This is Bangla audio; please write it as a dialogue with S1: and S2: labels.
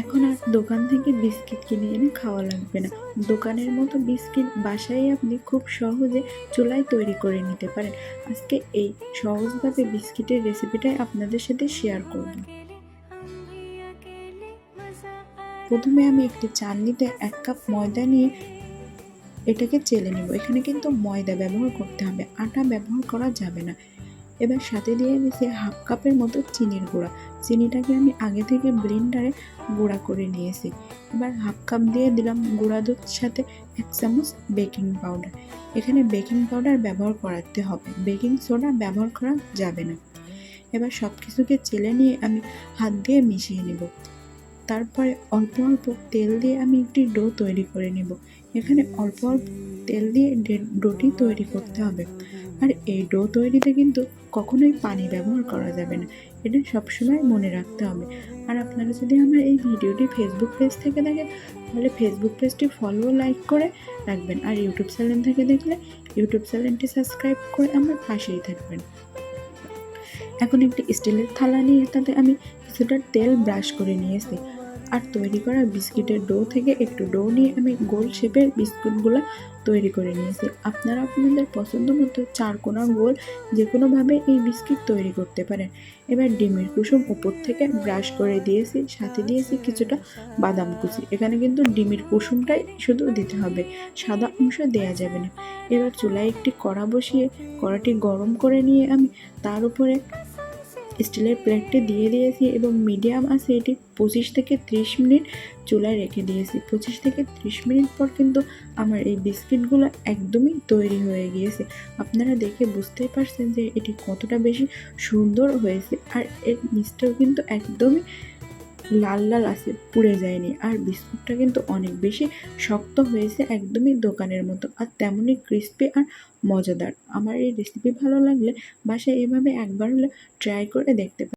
S1: এখন আর দোকান থেকে বিস্কিট কিনে এনে খাওয়া লাগবে না। দোকানের মতো বিস্কিট বাসায় আপনি খুব সহজে চুলায় তৈরি করে নিতে পারেন। আজকে এই সহজভাবে বিস্কিটের রেসিপিটাই আপনাদের সাথে শেয়ার করব। প্রথমে আমি একটি চালনিতে এক কাপ ময়দা নিয়ে এটাকে চেলে নেব। এখানে কিন্তু ময়দা ব্যবহার করতে হবে, আটা ব্যবহার করা যাবে না। এবার সাথে দিয়ে দিয়েছি হাফ কাপের মতো চিনির গুঁড়া। চিনিটাকে আমি আগে থেকে ব্লেন্ডারে গুঁড়া করে নিয়েছি। এবার হাফ কাপ দিয়ে দিলাম গুঁড়া দুধ সাথে এক চামচ বেকিং পাউডার। এখানে বেকিং পাউডার ব্যবহার করাতে হবে। বেকিং সোডা ব্যবহার করা যাবে না। এবার সব কিছুকে চেলে নিয়ে আমি হাত দিয়ে মিশিয়ে নেব। তারপরে অল্প অল্প তেল দিয়ে আমি একটি ডো তৈরি করে নেব। এখানে অল্প অল্প তেল দিয়ে ডোটি তৈরি করতে হবে। আর এই ডো তৈরিতে কিন্তু কখনোই পানি ব্যবহার করা যাবে না। এটা সবসময় মনে রাখতে হবে। আর আপনারা যদি আমার এই ভিডিওটি ফেসবুক পেজ থেকে দেখেন, তাহলে ফেসবুক পেজটি ফলো লাইক করে রাখবেন। আর ইউটিউব চ্যানেল থেকে দেখলে ইউটিউব চ্যানেলটি সাবস্ক্রাইব করে আমার পাশেই থাকবেন। এখন একটি স্টিলের থালা নিয়ে তাতে আমি কিছুটা তেল ব্রাশ করে নিয়েছি আর তৈরি করা বিস্কিটের ডো থেকে একটু ডো নিয়ে আমি গোল শেপের বিস্কুটগুলো তৈরি করে নিয়েছি। আপনারা আপনাদের পছন্দ মতো চারকোনা গোল যে কোনোভাবে এই বিস্কিট তৈরি করতে পারেন। এবার ডিমের কুসুম উপর থেকে ব্রাশ করে দিয়েছি, সাথে দিয়েছি কিছুটা বাদাম কুচি। এখানে কিন্তু ডিমের কুসুমটাই শুধু দিতে হবে, সাদা অংশ দেওয়া যাবে না। এবার চুলায় একটি কড়া বসিয়ে কড়াটি গরম করে নিয়ে আমি তার উপরে স্টিলের প্লেটটি দিয়ে দিয়েছি এবং মিডিয়াম আছে এটি পঁচিশ থেকে ত্রিশ মিনিট চুলায় রেখে দিয়েছি। পঁচিশ থেকে ত্রিশ মিনিট পর কিন্তু আমার এই বিস্কিটগুলো একদমই তৈরি হয়ে গিয়েছে। আপনারা দেখে বুঝতেই পারছেন যে এটি কতটা বেশি সুন্দর হয়েছে আর এর নিচটাও কিন্তু একদমই লাল লাল আছে, পুড়ে যায়নি। আর বিস্কুটটা কিন্তু অনেক বেশি শক্ত হয়েছে একদমই দোকানের মতো। আর তেমনই ক্রিস্পি আর মজাদার। আমার এই রেসিপি ভালো লাগলে বাসায় এভাবে একবার হলে ট্রাই করে দেখতে